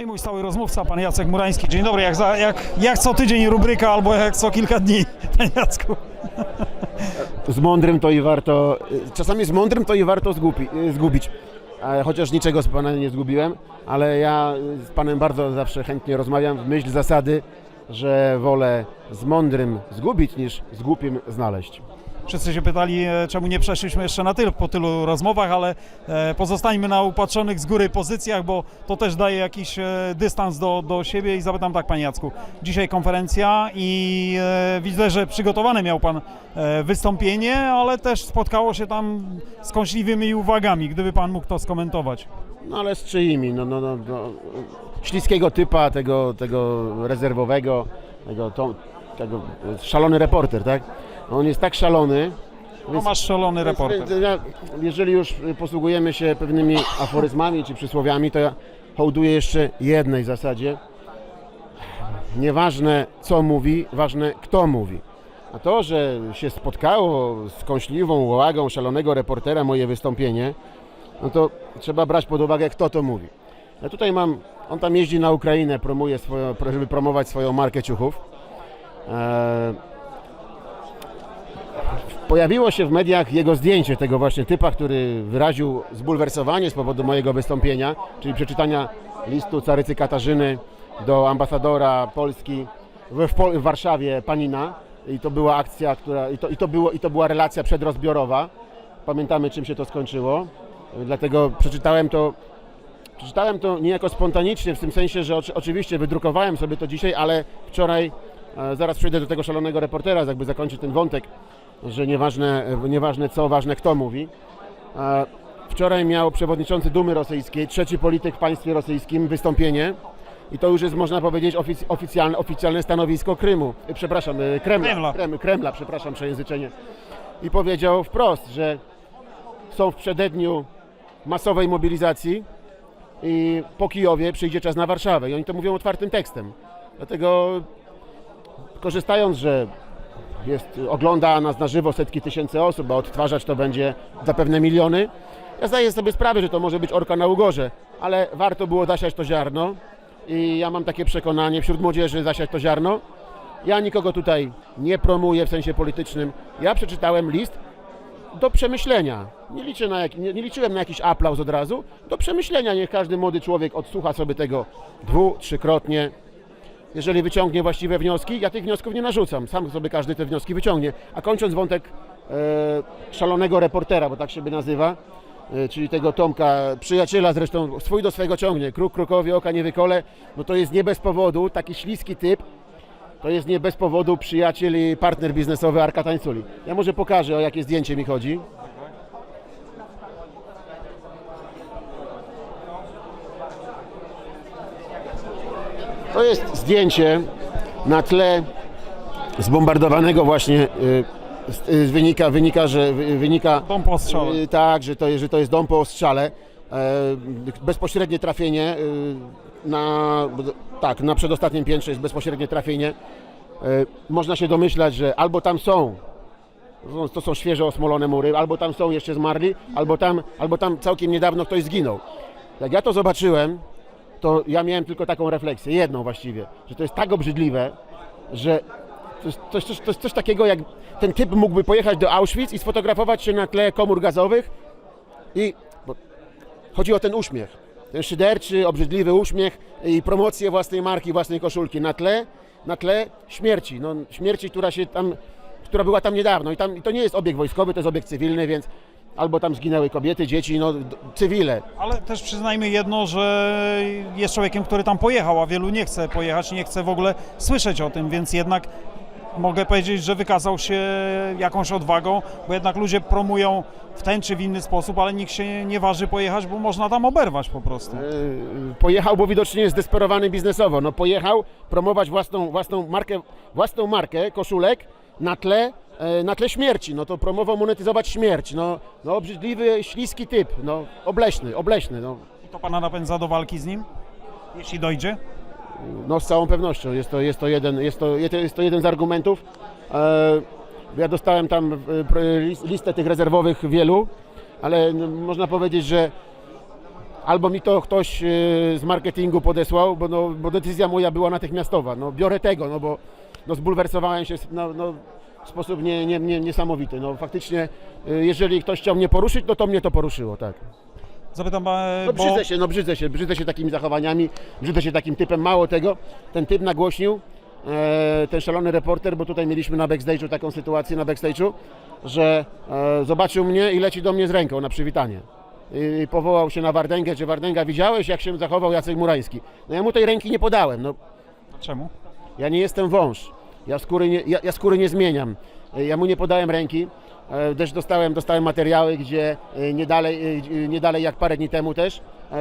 No i mój stały rozmówca, pan Jacek Murański. Dzień dobry, jak, za, jak, jak co tydzień rubryka albo jak co kilka dni, panie Jacku. z mądrym to i warto, czasami z mądrym to i warto zgubi, zgubić. E, Chociaż niczego z Panem nie zgubiłem, ale ja z Panem bardzo zawsze chętnie rozmawiam w myśl zasady, że wolę z mądrym zgubić niż z głupim znaleźć. Wszyscy się pytali, e, czemu nie przeszliśmy jeszcze na tyl po tylu rozmowach, ale e, pozostańmy na upatrzonych z góry pozycjach, bo to też daje jakiś e, dystans do, do siebie i zapytam tak, panie Jacku. Dzisiaj konferencja i widzę, że przygotowane miał pan wystąpienie, ale też spotkało się tam z kąśliwymi uwagami. Gdyby pan mógł to skomentować. No ale z czyimi? No, no, no, no, śliskiego typa, tego, tego rezerwowego, tego, to, tego szalony reporter, tak? On jest tak szalony, No masz szalony reporter. Więc Ja, jeżeli już posługujemy się pewnymi aforyzmami czy przysłowiami, to ja hołduję jeszcze jednej zasadzie. Nieważne co mówi, ważne kto mówi. A to, że się spotkało z kąśliwą łagą szalonego reportera moje wystąpienie, no to trzeba brać pod uwagę kto to mówi. Ja tutaj mam, on tam jeździ na Ukrainę, promuje swoją, żeby promować swoją markę ciuchów. Eee, Pojawiło się w mediach jego zdjęcie tego właśnie typa, który wyraził zbulwersowanie z powodu mojego wystąpienia, czyli przeczytania listu carycy Katarzyny do ambasadora Polski w, w, Warszawie, Panina. I to była akcja, która, i to, i, to było, i to była relacja przedrozbiorowa. Pamiętamy, czym się to skończyło. Dlatego przeczytałem to Przeczytałem to niejako spontanicznie, w tym sensie, że oczy, oczywiście wydrukowałem sobie to dzisiaj, ale wczoraj, e, zaraz przejdę do tego szalonego reportera, jakby zakończyć ten wątek, że nieważne, nieważne co, ważne kto mówi. E, Wczoraj miał przewodniczący Dumy Rosyjskiej, trzeci polityk w państwie rosyjskim, wystąpienie i to już jest, można powiedzieć, ofic- oficjalne, oficjalne stanowisko Krymu, e, przepraszam, e, Kremla, Kremla. Kremla, Kremla przepraszam, przejęzyczenie. I powiedział wprost, że są w przededniu masowej mobilizacji, i po Kijowie przyjdzie czas na Warszawę. I oni to mówią otwartym tekstem. Dlatego korzystając, że jest, ogląda nas na żywo setki tysięcy osób, a odtwarzać to będzie zapewne miliony, ja zdaję sobie sprawę, że to może być orka na ugorze, ale warto było zasiać to ziarno i ja mam takie przekonanie wśród młodzieży zasiać to ziarno. Ja nikogo tutaj nie promuję w sensie politycznym. Ja przeczytałem list do przemyślenia. Nie, liczę na jak, nie, nie liczyłem na jakiś aplauz od razu. Do przemyślenia niech każdy młody człowiek odsłucha sobie tego dwu, trzykrotnie. Jeżeli wyciągnie właściwe wnioski, ja tych wniosków nie narzucam. Sam sobie każdy te wnioski wyciągnie. A kończąc wątek e, szalonego reportera, bo tak się by nazywa, e, czyli tego Tomka, przyjaciela zresztą, swój do swego ciągnie, kruk krukowi oka nie wykole, no to jest nie bez powodu, taki śliski typ, to jest nie bez powodu przyjaciel i partner biznesowy Arka Tańculi. Ja może pokażę, o jakie zdjęcie mi chodzi. To jest zdjęcie na tle zbombardowanego właśnie y, y, wynika, wynika, że wy- wynika Dom po ostrzale. y, tak, że to, jest- że to jest dom po ostrzale. E, bezpośrednie trafienie na tak, na przedostatnim piętrze jest bezpośrednie trafienie. E, można się domyślać, że albo tam są to- są świeżo osmolone mury, albo tam są jeszcze zmarli, albo tam, albo tam całkiem niedawno ktoś zginął. Jak ja to zobaczyłem, to ja miałem tylko taką refleksję, jedną właściwie, że to jest tak obrzydliwe, że to jest, to, jest, to jest coś takiego, jak ten typ mógłby pojechać do Auschwitz i sfotografować się na tle komór gazowych i chodzi o ten uśmiech, ten szyderczy, obrzydliwy uśmiech i promocję własnej marki, własnej koszulki na tle, na tle śmierci, no, śmierci, która się tam, która była tam niedawno i, tam, i to nie jest obiekt wojskowy, to jest obiekt cywilny, więc albo tam zginęły kobiety, dzieci, no cywile, Ale też przyznajmy jedno, że jest człowiekiem, który tam pojechał, a wielu nie chce pojechać, nie chce w ogóle słyszeć o tym, więc jednak mogę powiedzieć, że wykazał się jakąś odwagą, bo jednak ludzie promują w ten czy w inny sposób, ale nikt się nie waży pojechać, bo można tam oberwać po prostu. Yy, pojechał, bo widocznie jest zdesperowany biznesowo. No pojechał promować własną, własną, markę, własną markę koszulek na tle, e, na tle śmierci. No to promował monetyzować śmierć. No, no obrzydliwy, śliski typ. No obleśny, obleśny. No, I to pana napędza do walki z nim, jeśli dojdzie? no z całą pewnością. Jest to, jest to, jeden, jest to, jest to jeden z argumentów. E, ja dostałem tam e, listę tych rezerwowych wielu, ale no, można powiedzieć, że albo mi to ktoś z marketingu podesłał, bo, no, bo decyzja moja była natychmiastowa. No, biorę tego, no bo no, zbulwersowałem się no, no, w sposób nie, nie, nie, niesamowity. No, faktycznie, e, jeżeli ktoś chciał mnie poruszyć, no to mnie to poruszyło, tak. Zapytam, e, No bo brzydzę się, no brzydzę się, brzydzę się takimi zachowaniami, brzydzę się takim typem. Mało tego, ten typ nagłośnił, e, ten szalony reporter, bo tutaj mieliśmy na backstage'u taką sytuację na backstage'u, że e, zobaczył mnie i leci do mnie z ręką na przywitanie. I powołał się na Wardęgę, czy Wardęga widziałeś, jak się zachował Jacek Murański. No ja mu tej ręki nie podałem, no czemu? ja nie jestem wąż. Ja skóry nie, ja, ja skóry nie zmieniam. E, Ja mu nie podałem ręki. E, Też dostałem, dostałem materiały, gdzie e, nie dalej, nie dalej jak parę dni temu też,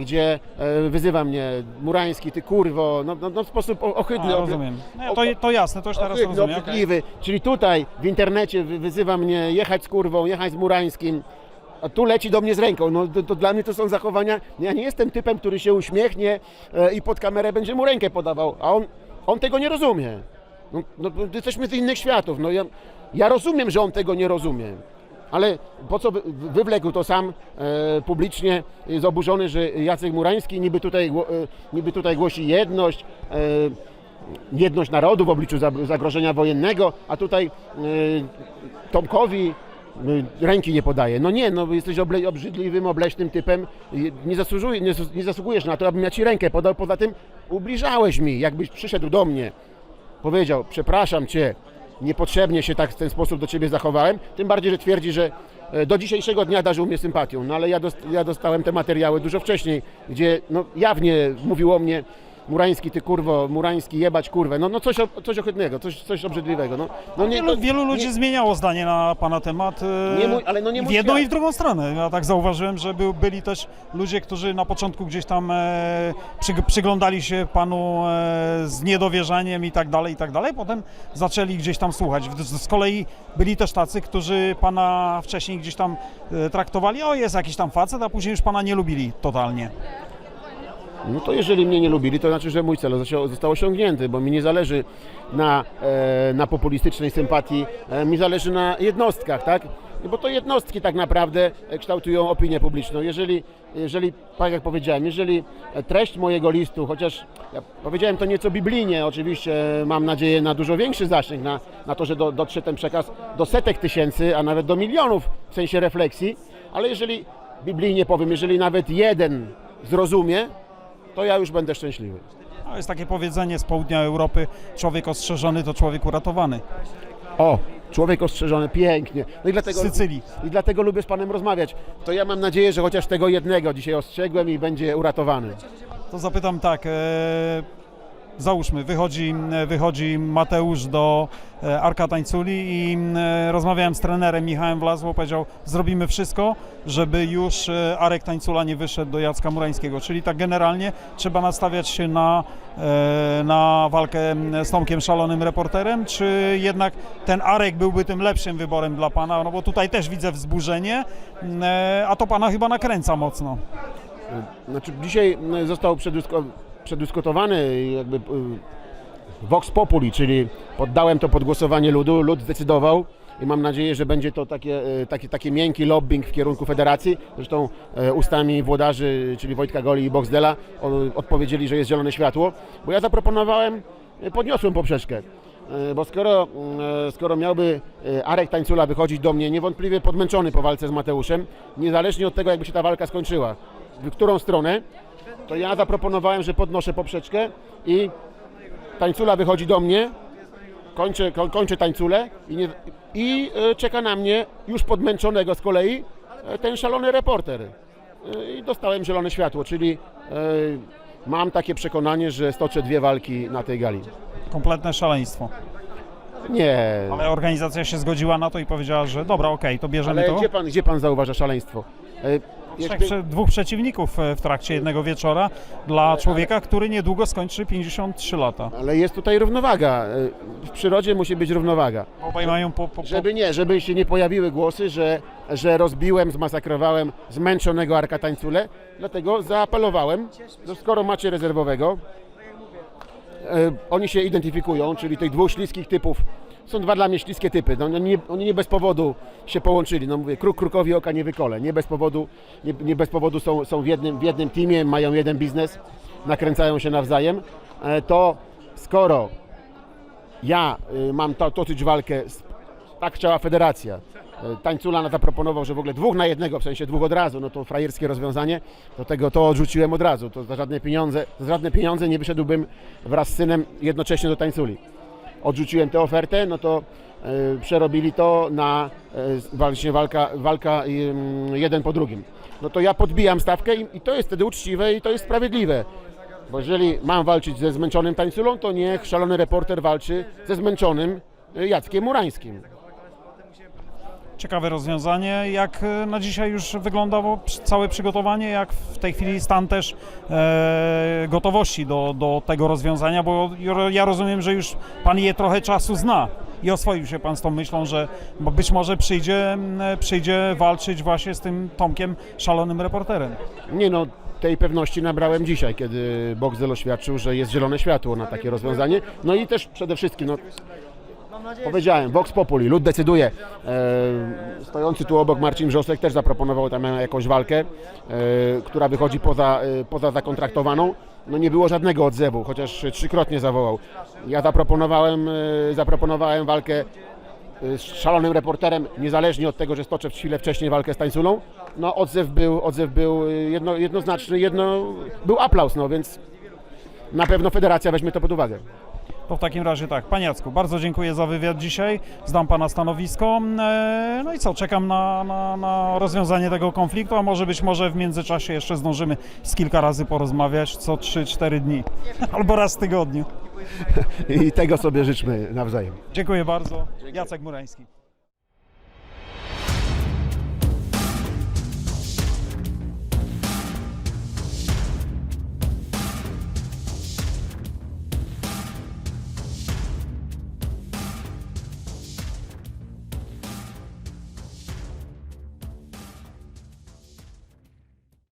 gdzie wyzywa mnie Murański, ty kurwo, no, no, no w sposób ohydny. A, rozumiem. No, to, to jasne, to już teraz ohydny, rozumiem. obrzydliwy. Czyli tutaj w internecie wy- wyzywa mnie jechać z kurwą, jechać z Murańskim. A tu leci do mnie z ręką. No, to, to dla mnie to są zachowania. Ja nie jestem typem, który się uśmiechnie i pod kamerę będzie mu rękę podawał, a on, on tego nie rozumie. No, no, jesteśmy z innych światów. No, ja, ja rozumiem, że on tego nie rozumie. Ale po co wy- wywlekł to sam e, publicznie, jest oburzony, że Jacek Murański niby tutaj, e, niby tutaj głosi jedność, e, jedność narodu w obliczu zagrożenia wojennego, a tutaj e, Tomkowi e, ręki nie podaje. No nie, no jesteś oble, obrzydliwym, obleśnym typem, nie, nie, nie zasługujesz na to, abym ja ci rękę podał. Poza tym ubliżałeś mi, jakbyś przyszedł do mnie, powiedział, przepraszam cię, niepotrzebnie się tak w ten sposób do ciebie zachowałem, tym bardziej, że twierdzi, że e, do dzisiejszego dnia darzył mnie sympatią, no ale ja, dost, ja dostałem te materiały dużo wcześniej, gdzie no, jawnie mówił o mnie Murański, ty kurwo, Murański, jebać kurwę, no, no coś, o- coś ohydnego, coś, coś obrzydliwego, no, no nie, Wielu, to- wielu ludzi nie, zmieniało zdanie na pana temat. e, Nie mój- ale no nie w mój jedną świat. i w drugą stronę. Ja tak zauważyłem, że był, byli też ludzie, którzy na początku gdzieś tam e, przy, przyglądali się panu e, z niedowierzaniem i tak dalej, i tak dalej. Potem zaczęli gdzieś tam słuchać. Z, z kolei byli też tacy, którzy pana wcześniej gdzieś tam e, traktowali, o jest jakiś tam facet, a później już pana nie lubili totalnie. No to jeżeli mnie nie lubili, to znaczy, że mój cel został osiągnięty, bo mi nie zależy na, e, na populistycznej sympatii, e, mi zależy na jednostkach, tak? Bo to jednostki tak naprawdę e, kształtują opinię publiczną. Jeżeli, jeżeli, tak jak powiedziałem, jeżeli treść mojego listu, chociaż ja powiedziałem to nieco biblijnie, oczywiście mam nadzieję na dużo większy zasięg, na, na to, że do, dotrze ten przekaz do setek tysięcy, a nawet do milionów w sensie refleksji, ale jeżeli biblijnie powiem, jeżeli nawet jeden zrozumie, to ja już będę szczęśliwy. No, jest takie powiedzenie z południa Europy, człowiek ostrzeżony to człowiek uratowany. O, człowiek ostrzeżony, pięknie. No i Z dlatego, Sycylii. i dlatego lubię z Panem rozmawiać. To ja mam nadzieję, że chociaż tego jednego dzisiaj ostrzegłem i będzie uratowany. To zapytam tak, e, załóżmy, wychodzi, wychodzi Mateusz do e, Arka Tańculi i e, rozmawiałem z trenerem Michałem Wlazło, powiedział, zrobimy wszystko, żeby już e, Arek Tańcula nie wyszedł do Jacka Murańskiego, czyli tak generalnie trzeba nastawiać się na, na walkę z Tomkiem Szalonym Reporterem, czy jednak ten Arek byłby tym lepszym wyborem dla Pana, no bo tutaj też widzę wzburzenie, a to Pana chyba nakręca mocno. Znaczy, dzisiaj został przedysko, przedyskutowany jakby y, Vox Populi, czyli poddałem to pod głosowanie ludu, lud zdecydował i mam nadzieję, że będzie to takie, y, taki, taki miękki lobbying w kierunku federacji. Zresztą e, ustami włodarzy, czyli Wojtka Goli i Boxdela odpowiedzieli, że jest zielone światło, bo ja zaproponowałem, y, podniosłem poprzeczkę. Bo skoro, skoro miałby Arek Tańcula wychodzić do mnie niewątpliwie podmęczony po walce z Mateuszem, niezależnie od tego, jakby się ta walka skończyła, w którą stronę, to ja zaproponowałem, że podnoszę poprzeczkę i Tańcula wychodzi do mnie, kończę, ko- kończę Tańculę i, nie, i e, czeka na mnie już podmęczonego z kolei e, ten szalony reporter. E, I dostałem zielone światło, czyli mam takie przekonanie, że stoczę dwie walki na tej gali. Kompletne szaleństwo. Nie. Ale organizacja się zgodziła na to i powiedziała, że dobra, okej, to bierzemy Ale to. gdzie pan, gdzie pan zauważa szaleństwo? Trzech, jakby- prze, dwóch przeciwników e, w trakcie jednego wieczora dla człowieka, który niedługo skończy 53 lata. Ale jest tutaj równowaga. E, W przyrodzie musi być równowaga. Obaj mają po, po, po, Żeby nie, żeby się nie pojawiły głosy, że, że rozbiłem, zmasakrowałem zmęczonego Arka Tańcule, dlatego zaapelowałem, że skoro macie rezerwowego, e, oni się identyfikują, czyli tych dwóch śliskich typów są dwa dla mnie śliskie typy. No, oni, nie, oni nie bez powodu się połączyli. No mówię, kruk krukowi oka nie wykole. Nie bez powodu, nie, nie bez powodu są, są w, jednym, w jednym teamie, mają jeden biznes, nakręcają się nawzajem. E, To skoro ja y, mam to, toczyć walkę, z- tak chciała federacja. Y, Tańcula zaproponował, że w ogóle dwóch na jednego, w sensie dwóch od razu, no to frajerskie rozwiązanie, do tego to odrzuciłem od razu. To za żadne pieniądze, za żadne pieniądze nie wyszedłbym wraz z synem jednocześnie do tańculi. Odrzuciłem tę ofertę, no to y, przerobili to na y, właśnie walka, walka y, jeden po drugim. No to ja podbijam stawkę i, to jest wtedy uczciwe i to jest sprawiedliwe. Bo jeżeli mam walczyć ze zmęczonym tańculą, to niech szalony reporter walczy ze zmęczonym y, Jackiem Murańskim. Ciekawe rozwiązanie. Jak e, na dzisiaj już wyglądało całe przygotowanie, jak w tej chwili stan też e, gotowości do, do tego rozwiązania, bo ja rozumiem, że już Pan je trochę czasu zna i oswoił się Pan z tą myślą, że być może przyjdzie, m, przyjdzie walczyć właśnie z tym Tomkiem, szalonym reporterem. Nie no, tej pewności nabrałem dzisiaj, kiedy Boxel oświadczył, że jest zielone światło na takie rozwiązanie. No i też przede wszystkim, no, powiedziałem, Vox Populi, lud decyduje. E, stojący tu obok Marcin Wrzosek też zaproponował tam jakąś walkę, e, która wychodzi poza, e, poza zakontraktowaną. No nie było żadnego odzewu, chociaż trzykrotnie zawołał. Ja zaproponowałem, e, zaproponowałem walkę z szalonym reporterem, niezależnie od tego, że stoczę chwilę wcześniej walkę z tańculą. No odzew był, odzew był jedno, jednoznaczny, jedno, był aplauz, no więc na pewno federacja weźmie to pod uwagę. To w takim razie tak, Panie Jacku, bardzo dziękuję za wywiad dzisiaj, zdam Pana stanowisko. E, No i co, czekam na, na, na rozwiązanie tego konfliktu, a może być może w międzyczasie jeszcze zdążymy z kilka razy porozmawiać, co 3-4 dni, albo raz w tygodniu. I tego sobie życzmy nawzajem. Dziękuję bardzo, Jacek Murański.